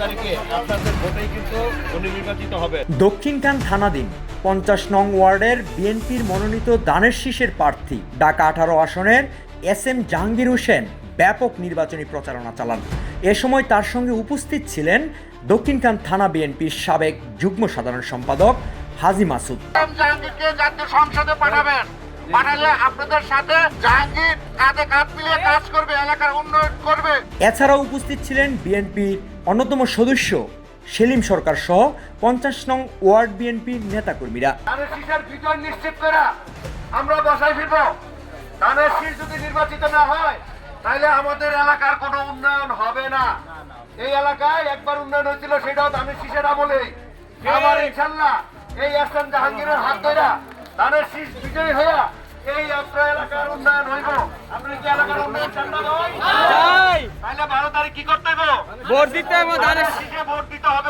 তারিখে দক্ষিণখান থানাধীন পঞ্চাশ নং ওয়ার্ডের বিএনপির মনোনীত দানের শীষের প্রার্থী ঢাকা আঠারো আসনের এস এম জাহাঙ্গীর হোসেন ব্যাপক নির্বাচনী প্রচারণা চালান। এ সময় তার সঙ্গে উপস্থিত ছিলেন দক্ষিণখান থানা বিএনপির সাবেক যুগ্ম সাধারণ সম্পাদক হাজি মাসুদ। জাতীয় সংসদে পাঠাবেন। পাঠালে আপনাদের সাথে জাহাঙ্গীর কাঁধে কাঁধ মিলিয়ে কাজ করবে এলাকার উন্নয়ন করবে। এছাড়াও উপস্থিত ছিলেন বিএনপির অন্যতম সদস্য সেলিম সরকার সহ পঞ্চাশ নং ওয়ার্ড বিএনপির নেতাকর্মীরা। ধানের শীষের বিজয় নিশ্চিত করে। আমরা বসাই ফিরব। ধানের শীষ যদি নির্বাচিত না হয় তাহলে আমাদের এলাকার কোনো উন্নয়ন হবে না। এই এলাকায় একবার উন্নয়ন হয়েছিল সেটাও ধানের শীষের আমলেই। আবার ইনশাল্লাহ এই এম জাহাঙ্গীরের হাত ধরা ধানের শীষ বিজয়ী হইয়া এই আপনার এলাকার উন্নয়ন হইব। আপনি কি এলাকার উন্নয়ন চান না ভাই? তাহলে বারো তারিখ কি করতে হইব? ভোট দিতে হবে ধানের শীষে ভোট দিতে হবে।